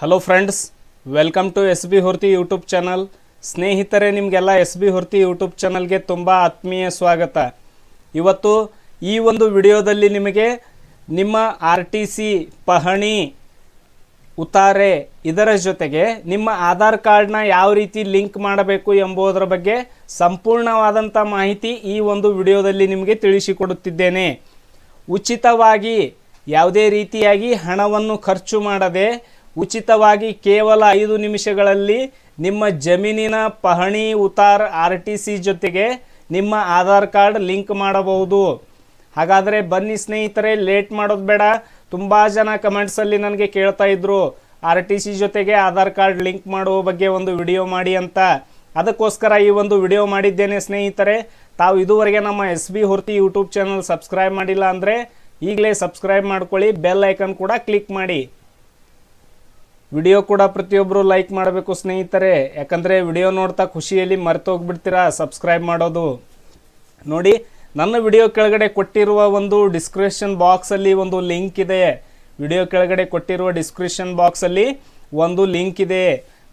Hello friends welcome to S B Horti YouTube channel ಸ್ನೇಹಿತರೆ, ನಿಮಗೆಲ್ಲ S B Horti YouTube ಚಾನಲ್ಗೆ ತುಂಬ ಆತ್ಮೀಯ ಸ್ವಾಗತ. ಇವತ್ತು ಈ ಒಂದು ವಿಡಿಯೋದಲ್ಲಿ ನಿಮಗೆ ನಿಮ್ಮ ಆರ್ ಟಿ ಸಿ ಪಹಣಿ, ಉತಾರೆ ಇದರ ಜೊತೆಗೆ ನಿಮ್ಮ ಆಧಾರ್ ಕಾರ್ಡ್ನ ಯಾವ ರೀತಿ ಲಿಂಕ್ ಮಾಡಬೇಕು ಎಂಬುದರ ಬಗ್ಗೆ ಸಂಪೂರ್ಣವಾದಂಥ ಮಾಹಿತಿ ಈ ಒಂದು ವಿಡಿಯೋದಲ್ಲಿ ನಿಮಗೆ ತಿಳಿಸಿಕೊಡುತ್ತಿದ್ದೇನೆ. ಉಚಿತವಾಗಿ ಯಾವುದೇ ರೀತಿಯಾಗಿ ಹಣವನ್ನು ಖರ್ಚು ಮಾಡದೆ ಉಚಿತವಾಗಿ ಕೇವಲ ಐದು ನಿಮಿಷಗಳಲ್ಲಿ ನಿಮ್ಮ ಜಮೀನಿನ ಪಹಣಿ ಉತಾರ್ ಆರ್ ಟಿ ಸಿ ಜೊತೆಗೆ ನಿಮ್ಮ ಆಧಾರ್ ಕಾರ್ಡ್ ಲಿಂಕ್ ಮಾಡಬಹುದು. ಹಾಗಾದರೆ ಬನ್ನಿ ಸ್ನೇಹಿತರೆ, ಲೇಟ್ ಮಾಡೋದು ಬೇಡ. ತುಂಬ ಜನ ಕಮೆಂಟ್ಸಲ್ಲಿ ನನಗೆ ಕೇಳ್ತಾ ಇದ್ರು ಆರ್ ಟಿ ಸಿ ಜೊತೆಗೆ ಆಧಾರ್ ಕಾರ್ಡ್ ಲಿಂಕ್ ಮಾಡುವ ಬಗ್ಗೆ ಒಂದು ವಿಡಿಯೋ ಮಾಡಿ ಅಂತ. ಅದಕ್ಕೋಸ್ಕರ ಈ ಒಂದು ವಿಡಿಯೋ ಮಾಡಿದ್ದೇನೆ ಸ್ನೇಹಿತರೆ. ತಾವು ಇದುವರೆಗೆ ನಮ್ಮ S B Horti YouTube channel subscribe ಮಾಡಿಲ್ಲ ಅಂದರೆ ಈಗಲೇ ಸಬ್ಸ್ಕ್ರೈಬ್ ಮಾಡ್ಕೊಳ್ಳಿ, ಬೆಲ್ ಐಕನ್ ಕೂಡ ಕ್ಲಿಕ್ ಮಾಡಿ. ವಿಡಿಯೋ ಕೂಡ ಪ್ರತಿಯೊಬ್ಬರು ಲೈಕ್ ಮಾಡಬೇಕು ಸ್ನೇಹಿತರೆ. ಯಾಕಂದರೆ ವಿಡಿಯೋ ನೋಡ್ತಾ ಖುಷಿಯಲ್ಲಿ ಮರೆತೋಗ್ಬಿಡ್ತೀರಾ? ಸಬ್ಸ್ಕ್ರೈಬ್ ಮಾಡೋದು. ನೋಡಿ, ನನ್ನ ವಿಡಿಯೋ ಕೆಳಗಡೆ ಕೊಟ್ಟಿರುವ ಒಂದು ಡಿಸ್ಕ್ರಿಪ್ಷನ್ ಬಾಕ್ಸಲ್ಲಿ ಒಂದು ಲಿಂಕ್ ಇದೆ. ವಿಡಿಯೋ ಕೆಳಗಡೆ ಕೊಟ್ಟಿರುವ ಡಿಸ್ಕ್ರಿಪ್ಷನ್ ಬಾಕ್ಸಲ್ಲಿ ಒಂದು ಲಿಂಕ್ ಇದೆ.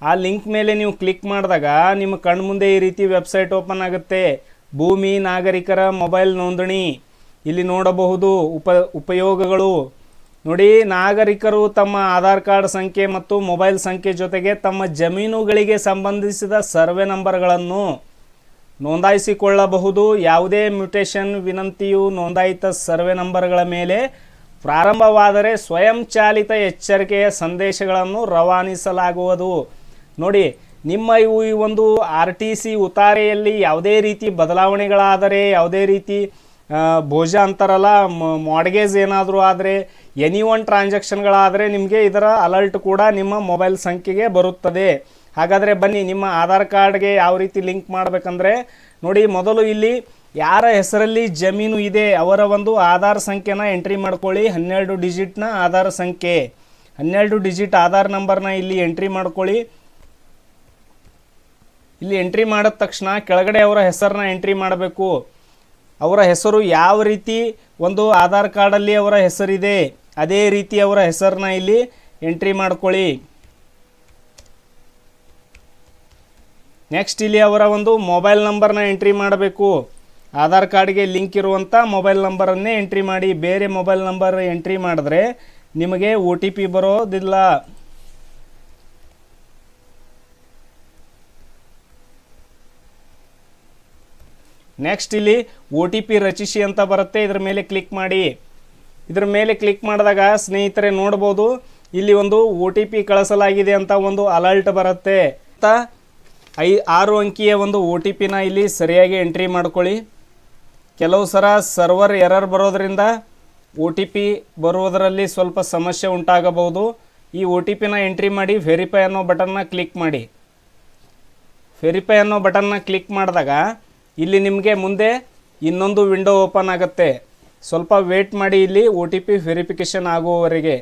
ಆ ಲಿಂಕ್ ಮೇಲೆ ನೀವು ಕ್ಲಿಕ್ ಮಾಡಿದಾಗ ನಿಮ್ಮ ಕಣ್ಮುಂದೆ ಈ ರೀತಿ ವೆಬ್ಸೈಟ್ ಓಪನ್ ಆಗುತ್ತೆ. ಭೂಮಿ, ನಾಗರಿಕರ, ಮೊಬೈಲ್ ನೋಂದಣಿ. ಇಲ್ಲಿ ನೋಡಬಹುದು ಉಪ, ಉಪಯೋಗಗಳು. ನೋಡಿ, ನಾಗರಿಕರು ತಮ್ಮ ಆಧಾರ್ ಕಾರ್ಡ್ ಸಂಖ್ಯೆ ಮತ್ತು ಮೊಬೈಲ್ ಸಂಖ್ಯೆ ಜೊತೆಗೆ ತಮ್ಮ ಜಮೀನುಗಳಿಗೆ ಸಂಬಂಧಿಸಿದ ಸರ್ವೆ ನಂಬರ್ಗಳನ್ನು ನೋಂದಾಯಿಸಿಕೊಳ್ಳಬಹುದು. ಯಾವುದೇ ಮ್ಯೂಟೇಷನ್ ವಿನಂತಿಯು ನೋಂದಾಯಿತ ಸರ್ವೆ ನಂಬರ್ಗಳ ಮೇಲೆ. ಪ್ರಾರಂಭವಾದರೆ ಸ್ವಯಂಚಾಲಿತ ಎಚ್ಚರಿಕೆಯ ಸಂದೇಶಗಳನ್ನು ರವಾನಿಸಲಾಗುವುದು. ನೋಡಿ, ನಿಮ್ಮ ಇವು ಈ ಒಂದು ಆರ್ ಟಿ ಸಿ ಉತಾರೆಯಲ್ಲಿ ಯಾವುದೇ ರೀತಿ ಬದಲಾವಣೆಗಳಾದರೆ, ಯಾವುದೇ ರೀತಿ ಭೋಜ ಅಂತಾರಲ್ಲ ಮಾರ್ಗೇಜ್ ಏನಾದರೂ ಆದರೆ ಎನಿ ಒನ್ ಟ್ರಾನ್ಸಾಕ್ಷನ್ಗಳಾದರೆ ನಿಮಗೆ ಇದರ ಅಲರ್ಟ್ ಕೂಡ ನಿಮ್ಮ ಮೊಬೈಲ್ ಸಂಖ್ಯೆಗೆ ಬರುತ್ತದೆ. ಹಾಗಾದರೆ ಬನ್ನಿ, ನಿಮ್ಮ ಆಧಾರ್ ಕಾರ್ಡ್ಗೆ ಯಾವ ರೀತಿ ಲಿಂಕ್ ಮಾಡಬೇಕಂದ್ರೆ, ನೋಡಿ ಮೊದಲು ಇಲ್ಲಿ ಯಾರ ಹೆಸರಲ್ಲಿ ಜಮೀನು ಇದೆ, ಅವರ ಒಂದು ಆಧಾರ್ ಸಂಖ್ಯೆನ ಎಂಟ್ರಿ ಮಾಡ್ಕೊಳ್ಳಿ. ಹನ್ನೆರಡು ಡಿಜಿಟ್ನ ಆಧಾರ್ ಸಂಖ್ಯೆ. ಹನ್ನೆರಡು ಡಿಜಿಟ್ ಆಧಾರ್ ನಂಬರ್ನ ಇಲ್ಲಿ ಎಂಟ್ರಿ ಮಾಡ್ಕೊಳ್ಳಿ. ಇಲ್ಲಿ ಎಂಟ್ರಿ ಮಾಡಿದ ತಕ್ಷಣ ಕೆಳಗಡೆ ಅವರ ಹೆಸರನ್ನ ಎಂಟ್ರಿ ಮಾಡಬೇಕು. ಅವರ ಹೆಸರು ಯಾವ ರೀತಿ ಒಂದು ಆಧಾರ್ ಕಾರ್ಡಲ್ಲಿ ಅವರ ಹೆಸರಿದೆ, ಅದೇ ರೀತಿ ಅವರ ಹೆಸರನ್ನ ಇಲ್ಲಿ ಎಂಟ್ರಿ ಮಾಡ್ಕೊಳ್ಳಿ. ನೆಕ್ಸ್ಟ್ ಇಲ್ಲಿ ಅವರ ಒಂದು ಮೊಬೈಲ್ ನಂಬರ್ನ ಎಂಟ್ರಿ ಮಾಡಬೇಕು. ಆಧಾರ್ ಕಾರ್ಡ್ಗೆ ಲಿಂಕ್ ಇರುವಂಥ ಮೊಬೈಲ್ ನಂಬರನ್ನೇ ಎಂಟ್ರಿ ಮಾಡಿ, ಬೇರೆ ಮೊಬೈಲ್ ನಂಬರ್ ಎಂಟ್ರಿ ಮಾಡಿದ್ರೆ ನಿಮಗೆ ಒ ಟಿ ಪಿ ಬರೋದಿಲ್ಲ. ನೆಕ್ಸ್ಟ್ ಇಲ್ಲಿ ಒ ಟಿ ಪಿ ರಚಿಸಿ ಅಂತ ಬರುತ್ತೆ. ಇದ್ರ ಮೇಲೆ ಕ್ಲಿಕ್ ಮಾಡಿ. ಇದ್ರ ಮೇಲೆ ಕ್ಲಿಕ್ ಮಾಡಿದಾಗ ಸ್ನೇಹಿತರೆ ನೋಡ್ಬೋದು, ಇಲ್ಲಿ ಒಂದು ಒ ಟಿ ಪಿ ಕಳಿಸಲಾಗಿದೆ ಅಂತ ಒಂದು ಅಲರ್ಟ್ ಬರುತ್ತೆ. ಅಂತ ಐ, ಆರು ಅಂಕಿಯ ಒಂದು ಒ ಟಿ ಪಿನ ಇಲ್ಲಿ ಸರಿಯಾಗಿ ಎಂಟ್ರಿ ಮಾಡ್ಕೊಳ್ಳಿ. ಕೆಲವು ಸರ ಸರ್ವರ್ ಎರರ್ ಬರೋದರಿಂದ ಒ ಟಿ ಪಿ ಬರುವುದರಲ್ಲಿ ಸ್ವಲ್ಪ ಸಮಸ್ಯೆ ಉಂಟಾಗಬಹುದು. ಈ ಒ ಟಿ ಪಿನ ಎಂಟ್ರಿ ಮಾಡಿ ವೆರಿಫೈ ಅನ್ನೋ ಬಟನ್ನ ಕ್ಲಿಕ್ ಮಾಡಿ. ವೆರಿಫೈ ಅನ್ನೋ ಬಟನ್ನ ಕ್ಲಿಕ್ ಮಾಡಿದಾಗ ಇಲ್ಲಿ ನಿಮಗೆ ಮುಂದೆ ಇನ್ನೊಂದು ವಿಂಡೋ ಓಪನ್ ಆಗುತ್ತೆ. ಸ್ವಲ್ಪ ವೇಟ್ ಮಾಡಿ ಇಲ್ಲಿ ಒ ಟಿ ಪಿ ವೆರಿಫಿಕೇಷನ್ ಆಗುವವರೆಗೆ.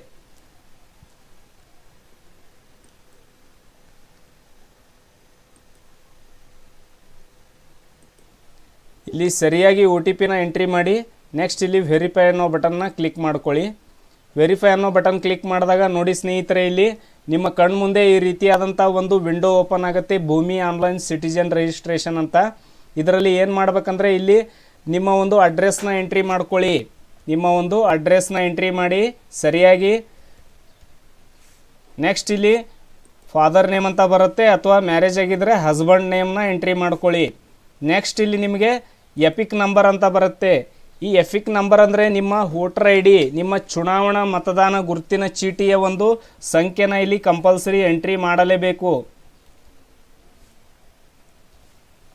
ಇಲ್ಲಿ ಸರಿಯಾಗಿ ಒ ಟಿ ಪಿನ ಎಂಟ್ರಿ ಮಾಡಿ, ನೆಕ್ಸ್ಟ್ ಇಲ್ಲಿ ವೆರಿಫೈ ಅನ್ನೋ ಬಟನ್ನ ಕ್ಲಿಕ್ ಮಾಡ್ಕೊಳ್ಳಿ. ವೆರಿಫೈ ಅನ್ನೋ ಬಟನ್ ಕ್ಲಿಕ್ ಮಾಡಿದಾಗ ನೋಡಿ ಸ್ನೇಹಿತರೆ ಇಲ್ಲಿ ನಿಮ್ಮ ಕಣ್ಮುಂದೆ ಈ ರೀತಿಯಾದಂಥ ಒಂದು ವಿಂಡೋ ಓಪನ್ ಆಗುತ್ತೆ ಭೂಮಿ ಆನ್ಲೈನ್ ಸಿಟಿಜನ್ ರಿಜಿಸ್ಟ್ರೇಷನ್ ಅಂತ. ಇದರಲ್ಲಿ ಏನು ಮಾಡ್ಬೇಕಂದ್ರೆ ಇಲ್ಲಿ ನಿಮ್ಮ ಒಂದು ಅಡ್ರೆಸ್ನ ಎಂಟ್ರಿ ಮಾಡ್ಕೊಳ್ಳಿ. ನಿಮ್ಮ ಒಂದು ಅಡ್ರೆಸ್ನ ಎಂಟ್ರಿ ಮಾಡಿ, ಸರಿಯಾಗಿ. ನೆಕ್ಸ್ಟ್ ಇಲ್ಲಿ ಫಾದರ್ ನೇಮ್ ಅಂತ ಬರುತ್ತೆ ಅಥವಾ ಮ್ಯಾರೇಜ್ ಆಗಿದ್ದರೆ ಹಸ್ಬೆಂಡ್ ನೇಮ್ನ ಎಂಟ್ರಿ ಮಾಡ್ಕೊಳ್ಳಿ. ನೆಕ್ಸ್ಟ್ ಇಲ್ಲಿ ನಿಮಗೆ ಎಪಿಕ್ ನಂಬರ್ ಅಂತ ಬರುತ್ತೆ. ಈ ಎಫಿಕ್ ನಂಬರ್ ಅಂದರೆ ನಿಮ್ಮ ವೋಟರ್ ಐ ಡಿ ನಿಮ್ಮ ಚುನಾವಣಾ ಮತದಾನ ಗುರುತಿನ ಚೀಟಿಯ ಒಂದು ಸಂಖ್ಯೆನ ಇಲ್ಲಿ ಕಂಪಲ್ಸರಿ ಎಂಟ್ರಿ ಮಾಡಲೇಬೇಕು.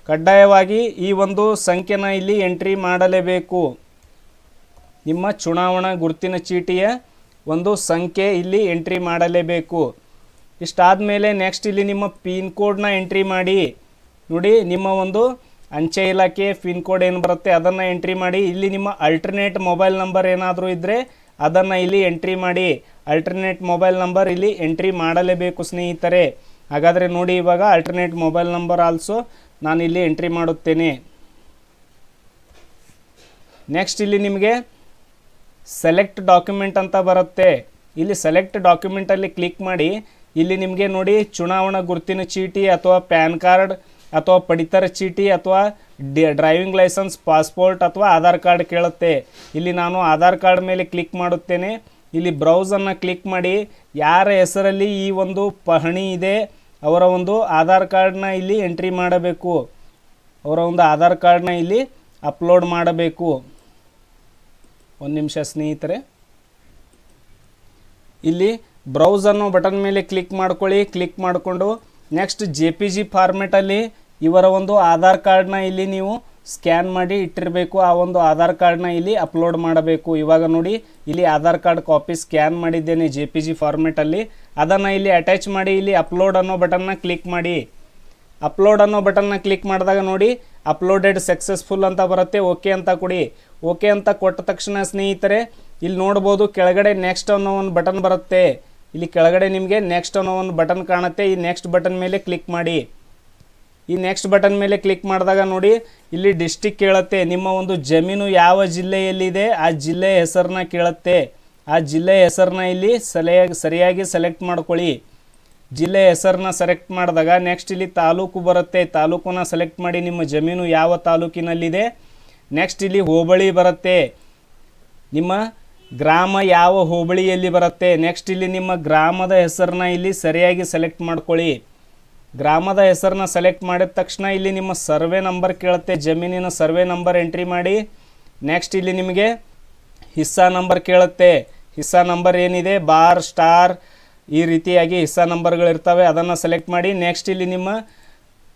ಕಡ್ಡಾಯವಾಗಿ ಈ ಒಂದು ಸಂಖ್ಯೆನ ಇಲ್ಲಿ ಎಂಟ್ರಿ ಮಾಡಲೇಬೇಕು. ನಿಮ್ಮ ಚುನಾವಣಾ ಗುರುತಿನ ಚೀಟಿಯ ಒಂದು ಸಂಖ್ಯೆ ಇಲ್ಲಿ ಎಂಟ್ರಿ ಮಾಡಲೇಬೇಕು. ಇಷ್ಟಾದ ಮೇಲೆ ನೆಕ್ಸ್ಟ್ ಇಲ್ಲಿ ನಿಮ್ಮ ಪಿನ್ ಕೋಡ್ನ ಎಂಟ್ರಿ ಮಾಡಿ. ನೋಡಿ, ನಿಮ್ಮ ಒಂದು ಅಂಚೆ ಇಲಾಖೆ ಪಿನ್ ಕೋಡ್ ಏನು ಬರುತ್ತೆ ಅದನ್ನು ಎಂಟ್ರಿ ಮಾಡಿ. ಇಲ್ಲಿ ನಿಮ್ಮ ಅಲ್ಟರ್ನೇಟ್ ಮೊಬೈಲ್ ನಂಬರ್ ಏನಾದರೂ ಇದ್ದರೆ ಅದನ್ನು ಇಲ್ಲಿ ಎಂಟ್ರಿ ಮಾಡಿ. ಅಲ್ಟರ್ನೇಟ್ ಮೊಬೈಲ್ ನಂಬರ್ ಇಲ್ಲಿ ಎಂಟ್ರಿ ಮಾಡಲೇಬೇಕು ಸ್ನೇಹಿತರೆ. ಹಾಗಾದರೆ ನೋಡಿ ಇವಾಗ ಅಲ್ಟರ್ನೇಟ್ ಮೊಬೈಲ್ ನಂಬರ್ ಆಲ್ಸೋ ನಾನು ಇಲ್ಲಿ ಎಂಟ್ರಿ ಮಾಡುತ್ತೇನೆ. ನೆಕ್ಸ್ಟ್ ಇಲ್ಲಿ ನಿಮಗೆ ಸೆಲೆಕ್ಟ್ ಡಾಕ್ಯುಮೆಂಟ್ ಅಂತ ಬರುತ್ತೆ. ಇಲ್ಲಿ ಸೆಲೆಕ್ಟ್ ಡಾಕ್ಯುಮೆಂಟಲ್ಲಿ ಕ್ಲಿಕ್ ಮಾಡಿ, ಇಲ್ಲಿ ನಿಮಗೆ ನೋಡಿ ಚುನಾವಣಾ ಗುರುತಿನ ಚೀಟಿ ಅಥವಾ ಪ್ಯಾನ್ ಕಾರ್ಡ್ ಅಥವಾ ಪಡಿತರ ಚೀಟಿ ಅಥವಾ ಡ್ರೈವಿಂಗ್ ಲೈಸೆನ್ಸ್ ಪಾಸ್ಪೋರ್ಟ್ ಅಥವಾ ಆಧಾರ್ ಕಾರ್ಡ್ ಕೇಳುತ್ತೆ. ಇಲ್ಲಿ ನಾನು ಆಧಾರ್ ಕಾರ್ಡ್ ಮೇಲೆ ಕ್ಲಿಕ್ ಮಾಡುತ್ತೇನೆ. ಇಲ್ಲಿ ಬ್ರೌಸನ್ನು ಕ್ಲಿಕ್ ಮಾಡಿ, ಯಾರ ಹೆಸರಲ್ಲಿ ಈ ಒಂದು ಪಹಣಿ ಇದೆ ಅವರ ಒಂದು ಆಧಾರ್ ಕಾರ್ಡ್ನ ಇಲ್ಲಿ ಎಂಟ್ರಿ ಮಾಡಬೇಕು. ಅವರ ಒಂದು ಆಧಾರ್ ಕಾರ್ಡ್ನ ಇಲ್ಲಿ ಅಪ್ಲೋಡ್ ಮಾಡಬೇಕು. ಒಂದು ನಿಮಿಷ ಸ್ನೇಹಿತರೆ. ಇಲ್ಲಿ ಬ್ರೌಸ್ ಅನ್ನೋ ಬಟನ್ ಮೇಲೆ ಕ್ಲಿಕ್ ಮಾಡ್ಕೊಳ್ಳಿ. ಕ್ಲಿಕ್ ಮಾಡಿಕೊಂಡು ನೆಕ್ಸ್ಟ್ ಜೆ ಪಿ ಜಿ ಫಾರ್ಮೆಟಲ್ಲಿ ಇವರ ಒಂದು ಆಧಾರ್ ಕಾರ್ಡ್ನ ಇಲ್ಲಿ ನೀವು ಸ್ಕ್ಯಾನ್ ಮಾಡಿ ಇಟ್ಟಿರಬೇಕು. ಆ ಒಂದು ಆಧಾರ್ ಕಾರ್ಡ್ನ ಇಲ್ಲಿ ಅಪ್ಲೋಡ್ ಮಾಡಬೇಕು. ಇವಾಗ ನೋಡಿ, ಇಲ್ಲಿ ಆಧಾರ್ ಕಾರ್ಡ್ ಕಾಪಿ ಸ್ಕ್ಯಾನ್ ಮಾಡಿದ್ದೇನೆ ಜೆ ಪಿ ಜಿ ಫಾರ್ಮೆಟಲ್ಲಿ. ಅದನ್ನು ಇಲ್ಲಿ ಅಟ್ಯಾಚ್ ಮಾಡಿ, ಇಲ್ಲಿ ಅಪ್ಲೋಡ್ ಅನ್ನೋ ಬಟನ್ನ ಕ್ಲಿಕ್ ಮಾಡಿ. ಅಪ್ಲೋಡ್ ಅನ್ನೋ ಬಟನ್ನ ಕ್ಲಿಕ್ ಮಾಡಿದಾಗ ನೋಡಿ, ಅಪ್ಲೋಡೆಡ್ ಸಕ್ಸಸ್ಫುಲ್ ಅಂತ ಬರುತ್ತೆ. ಓಕೆ ಅಂತ ಕೊಡಿ. ಓಕೆ ಅಂತ ಕೊಟ್ಟ ತಕ್ಷಣ ಸ್ನೇಹಿತರೆ, ಇಲ್ಲಿ ನೋಡ್ಬೋದು ಕೆಳಗಡೆ ನೆಕ್ಸ್ಟ್ ಅನ್ನೋ ಒಂದು ಬಟನ್ ಬರುತ್ತೆ. ಇಲ್ಲಿ ಕೆಳಗಡೆ ನಿಮಗೆ ನೆಕ್ಸ್ಟ್ ಅನ್ನೋ ಒಂದು ಬಟನ್ ಕಾಣುತ್ತೆ. ಈ ನೆಕ್ಸ್ಟ್ ಬಟನ್ ಮೇಲೆ ಕ್ಲಿಕ್ ಮಾಡಿ. ಈ ನೆಕ್ಸ್ಟ್ ಬಟನ್ ಮೇಲೆ ಕ್ಲಿಕ್ ಮಾಡಿದಾಗ ನೋಡಿ, ಇಲ್ಲಿ ಡಿಸ್ಟಿಕ್ ಕೇಳುತ್ತೆ. ನಿಮ್ಮ ಒಂದು ಜಮೀನು ಯಾವ ಜಿಲ್ಲೆಯಲ್ಲಿದೆ, ಆ ಜಿಲ್ಲೆಯ ಹೆಸರನ್ನ ಕೇಳುತ್ತೆ. ಆ ಜಿಲ್ಲೆಯ ಹೆಸರನ್ನ ಇಲ್ಲಿ ಸರಿಯಾಗಿ ಸರಿಯಾಗಿ ಸೆಲೆಕ್ಟ್ ಮಾಡ್ಕೊಳ್ಳಿ. ಜಿಲ್ಲೆ ಹೆಸರನ್ನ ಸೆಲೆಕ್ಟ್ ಮಾಡಿದಾಗ ನೆಕ್ಸ್ಟ್ ಇಲ್ಲಿ ತಾಲೂಕು ಬರುತ್ತೆ. ತಾಲೂಕನ್ನ ಸೆಲೆಕ್ಟ್ ಮಾಡಿ ನಿಮ್ಮ ಜಮೀನು ಯಾವ ತಾಲೂಕಿನಲ್ಲಿದೆ. ನೆಕ್ಸ್ಟ್ ಇಲ್ಲಿ ಹೋಬಳಿ ಬರುತ್ತೆ. ನಿಮ್ಮ ಗ್ರಾಮ ಯಾವ ಹೋಬಳಿಯಲ್ಲಿ ಬರುತ್ತೆ. ನೆಕ್ಸ್ಟ್ ಇಲ್ಲಿ ನಿಮ್ಮ ಗ್ರಾಮದ ಹೆಸರನ್ನ ಇಲ್ಲಿ ಸರಿಯಾಗಿ ಸೆಲೆಕ್ಟ್ ಮಾಡ್ಕೊಳ್ಳಿ. ಗ್ರಾಮದ ಹೆಸರನ್ನ ಸೆಲೆಕ್ಟ್ ಮಾಡಿದ ತಕ್ಷಣ ಇಲ್ಲಿ ನಿಮ್ಮ ಸರ್ವೆ ನಂಬರ್ ಕೇಳುತ್ತೆ. ಜಮೀನಿನ ಸರ್ವೆ ನಂಬರ್ ಎಂಟ್ರಿ ಮಾಡಿ. ನೆಕ್ಸ್ಟ್ ಇಲ್ಲಿ ನಿಮಗೆ ಹಿಸ್ಸಾ ನಂಬರ್ ಕೇಳುತ್ತೆ. ಹಿಸ್ಸಾ ನಂಬರ್ ಏನಿದೆ? ಬಾರ್, ಸ್ಟಾರ್ ಈ ರೀತಿಯಾಗಿ ಹಿಸ್ಸಾ ನಂಬರ್ಗಳಿರ್ತವೆ. ಅದನ್ನು ಸೆಲೆಕ್ಟ್ ಮಾಡಿ. ನೆಕ್ಸ್ಟ್ ಇಲ್ಲಿ ನಿಮ್ಮ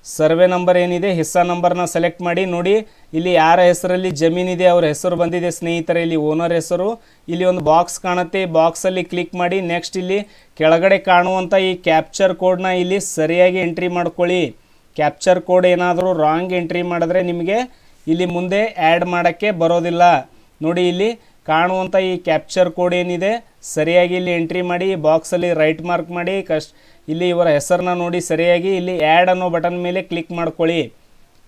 ಸರ್ವೆ ನಂಬರ್ ಏನಿದೆ, ಹಿಸ್ಸಾ ನಂಬರ್ನ ಸೆಲೆಕ್ಟ್ ಮಾಡಿ, ನೋಡಿ, ಇಲ್ಲಿ ಯಾರ ಹೆಸರಲ್ಲಿ ಜಮೀನಿದೆ ಅವ್ರ ಹೆಸರು ಬಂದಿದೆ, ಸ್ನೇಹಿತರೆ, ಇಲ್ಲಿ ಓನರ್ ಹೆಸರು, ಇಲ್ಲಿ ಒಂದು ಬಾಕ್ಸ್ ಕಾಣುತ್ತೆ, ಬಾಕ್ಸಲ್ಲಿ ಕ್ಲಿಕ್ ಮಾಡಿ, ನೆಕ್ಸ್ಟ್ ಇಲ್ಲಿ ಕೆಳಗಡೆ ಕಾಣುವಂಥ ಈ ಕ್ಯಾಪ್ಚರ್ ಕೋಡ್ನ ಇಲ್ಲಿ ಸರಿಯಾಗಿ ಎಂಟ್ರಿ ಮಾಡ್ಕೊಳ್ಳಿ. ಕ್ಯಾಪ್ಚರ್ ಕೋಡ್ ಏನಾದರೂ ರಾಂಗ್ ಎಂಟ್ರಿ ಮಾಡಿದ್ರೆ ನಿಮಗೆ ಇಲ್ಲಿ ಮುಂದೆ ಆ್ಯಡ್ ಮಾಡೋಕ್ಕೆ ಬರೋದಿಲ್ಲ. ನೋಡಿ, ಇಲ್ಲಿ ಕಾಣುವಂಥ ಈ ಕ್ಯಾಪ್ಚರ್ ಕೋಡ್ ಏನಿದೆ, ಸರಿಯಾಗಿ ಇಲ್ಲಿ ಎಂಟ್ರಿ ಮಾಡಿ, ಬಾಕ್ಸಲ್ಲಿ ರೈಟ್ ಮಾರ್ಕ್ ಮಾಡಿ ಕಷ್ಟ ಇಲ್ಲಿ ಇವರ ಹೆಸರನ್ನ ನೋಡಿ ಸರಿಯಾಗಿ ಇಲ್ಲಿ ಆ್ಯಡ್ ಅನ್ನೋ ಬಟನ್ ಮೇಲೆ ಕ್ಲಿಕ್ ಮಾಡ್ಕೊಳ್ಳಿ.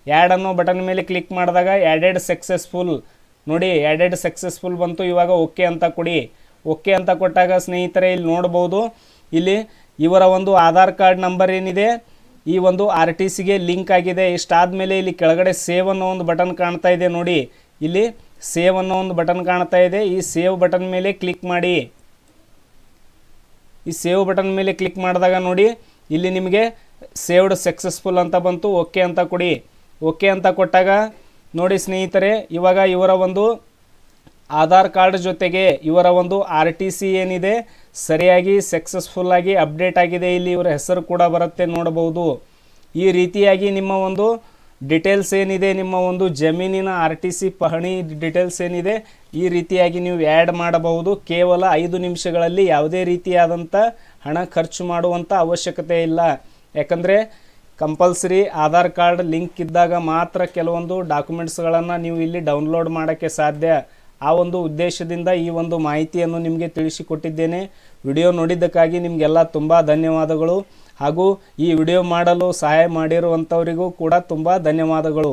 ಆ್ಯಡ್ ಅನ್ನೋ ಬಟನ್ ಮೇಲೆ ಕ್ಲಿಕ್ ಮಾಡಿದಾಗ ಆ್ಯಡೆಡ್ ಸಕ್ಸಸ್ಫುಲ್ ನೋಡಿ ಆ್ಯಡೆಡ್ ಸಕ್ಸಸ್ಫುಲ್ ಬಂತು, ಇವಾಗ ಓಕೆ ಅಂತ ಕೊಡಿ. ಓಕೆ ಅಂತ ಕೊಟ್ಟಾಗ ಸ್ನೇಹಿತರೆ, ಇಲ್ಲಿ ನೋಡ್ಬೋದು. ಇಲ್ಲಿ ಇವರ ಒಂದು ಆಧಾರ್ ಕಾರ್ಡ್ ನಂಬರ್ ಏನಿದೆ, ಈ ಒಂದು ಆರ್ ಟಿ ಸಿಗೆ ಲಿಂಕ್ ಆಗಿದೆ. ಇಷ್ಟಾದಮೇಲೆ ಇಲ್ಲಿ ಕೆಳಗಡೆ ಸೇವ್ ಅನ್ನೋ ಒಂದು ಬಟನ್ ಕಾಣ್ತಾ ಇದೆ ನೋಡಿ. ಇಲ್ಲಿ ಸೇವ್ ಅನ್ನೋ ಒಂದು ಬಟನ್ ಕಾಣ್ತಾ ಇದೆ. ಈ ಸೇವ್ ಬಟನ್ ಮೇಲೆ ಕ್ಲಿಕ್ ಮಾಡಿ. ಈ ಸೇವ್ ಬಟನ್ ಮೇಲೆ ಕ್ಲಿಕ್ ಮಾಡಿದಾಗ ನೋಡಿ, ಇಲ್ಲಿ ನಿಮಗೆ ಸೇವ್ಡ್ ಸಕ್ಸಸ್ಫುಲ್ ಅಂತ ಬಂತು, ಓಕೆ ಅಂತ ಕೊಡಿ. ಓಕೆ ಅಂತ ಕೊಟ್ಟಾಗ ನೋಡಿ ಸ್ನೇಹಿತರೆ, ಇವಾಗ ಇವರ ಒಂದು ಆಧಾರ್ ಕಾರ್ಡ್ ಜೊತೆಗೆ ಇವರ ಒಂದು ಆರ್ ಟಿ ಸಿ ಏನಿದೆ, ಸರಿಯಾಗಿ ಸಕ್ಸಸ್ಫುಲ್ಲಾಗಿ ಅಪ್ಡೇಟ್ ಆಗಿದೆ, ಇಲ್ಲಿ ಇವರ ಹೆಸರು ಕೂಡ ಬರುತ್ತೆ, ನೋಡಬಹುದು. ಈ ರೀತಿಯಾಗಿ ನಿಮ್ಮ ಒಂದು ಡಿಟೇಲ್ಸ್ ಏನಿದೆ, ನಿಮ್ಮ ಒಂದು ಜಮೀನಿನ ಆರ್ ಟಿ ಸಿ ಪಹಣಿ ಡಿಟೇಲ್ಸ್ ಏನಿದೆ, ಈ ರೀತಿಯಾಗಿ ನೀವು ಆ್ಯಡ್ ಮಾಡಬಹುದು. ಕೇವಲ ಐದು ನಿಮಿಷಗಳಲ್ಲಿ ಯಾವುದೇ ರೀತಿಯಾದಂಥ ಹಣ ಖರ್ಚು ಮಾಡುವಂಥ ಅವಶ್ಯಕತೆ ಇಲ್ಲ. ಯಾಕಂದರೆ ಕಂಪಲ್ಸರಿ ಆಧಾರ್ ಕಾರ್ಡ್ ಲಿಂಕ್ ಇದ್ದಾಗ ಮಾತ್ರ ಕೆಲವೊಂದು ಡಾಕ್ಯುಮೆಂಟ್ಸ್ಗಳನ್ನು ನೀವು ಇಲ್ಲಿ ಡೌನ್ಲೋಡ್ ಮಾಡೋಕ್ಕೆ ಸಾಧ್ಯ. ಆ ಒಂದು ಉದ್ದೇಶದಿಂದ ಈ ಒಂದು ಮಾಹಿತಿಯನ್ನು ನಿಮಗೆ ತಿಳಿಸಿಕೊಟ್ಟಿದ್ದೇನೆ. ವಿಡಿಯೋ ನೋಡಿದ್ದಕ್ಕಾಗಿ ನಿಮಗೆಲ್ಲ ತುಂಬ ಧನ್ಯವಾದಗಳು. ಹಾಗೂ ಈ ವಿಡಿಯೋ ಮಾಡಲು ಸಹಾಯ ಮಾಡಿರುವಂಥವರಿಗೂ ಕೂಡ ತುಂಬ ಧನ್ಯವಾದಗಳು.